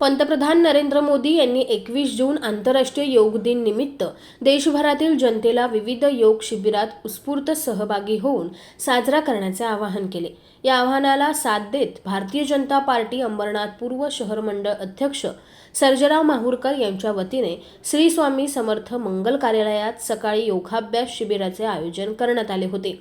पंतप्रधान नरेंद्र मोदी यांनी एकवीस जून आंतरराष्ट्रीय योग दिन निमित्त देशभरातील जनतेला विविध योग शिबिरात उत्स्फूर्त सहभागी होऊन साजरा करण्याचे आवाहन केले. या आवाहनाला साथ देत भारतीय जनता पार्टी अंबरनाथ पूर्व शहर मंडळ अध्यक्ष सर्जराव माहूरकर यांच्या वतीने श्री स्वामी समर्थ मंगल कार्यालयात सकाळी योगाभ्यास शिबिराचे आयोजन करण्यात आले होते.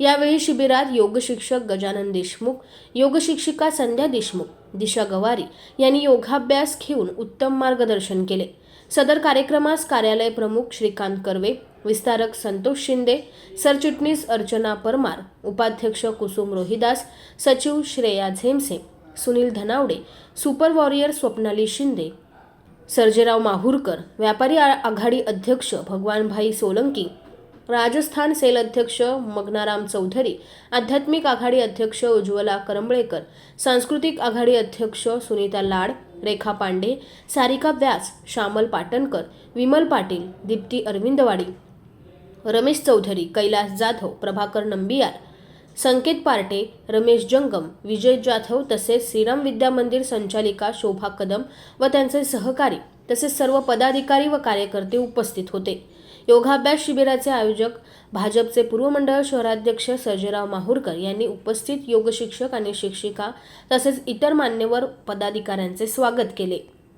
यावेळी शिबिरात योग शिक्षक गजानन देशमुख योग शिक्षिका संध्या देशमुख दिशा गवारी यांनी योगाभ्यास घेऊन उत्तम मार्गदर्शन केले. सदर कार्यक्रमास कार्यालय प्रमुख श्रीकांत कर्वे विस्तारक संतोष शिंदे सरचिटणीस अर्चना परमार उपाध्यक्ष कुसुम रोहिदास सचिव श्रेया झेमसे सुनील धनावडे सुपर वॉरियर स्वप्नाली शिंदे सर्जेराव माहूरकर व्यापारी आघाडी अध्यक्ष भगवानभाई सोलंकी राजस्थान सेल अध्यक्ष मग्नाराम चौधरी आध्यात्मिक आघाडी अध्यक्ष उज्ज्वला करंबळेकर सांस्कृतिक आघाडी अध्यक्ष सुनीता लाड रेखा पांडे सारिका व्यास श्यामल पाटणकर विमल पाटील दीप्ती अरविंदवाडी रमेश चौधरी कैलास जाधव प्रभाकर नंबियार संकेत पार्टे रमेश जंगम विजय जाधव तसेच श्रीराम विद्या मंदिर संचालिका शोभा कदम व त्यांचे सहकारी तसेच सर्व पदाधिकारी व कार्यकर्ते उपस्थित होते. योगाभ्यास शिबिराचे आयोजक भाजपचे पूर्व मंडळ शहराध्यक्ष सर्जेराव माहूरकर यांनी उपस्थित योग शिक्षक आणि शिक्षिका तसेच इतर मान्यवर पदाधिकाऱ्यांचे स्वागत केले.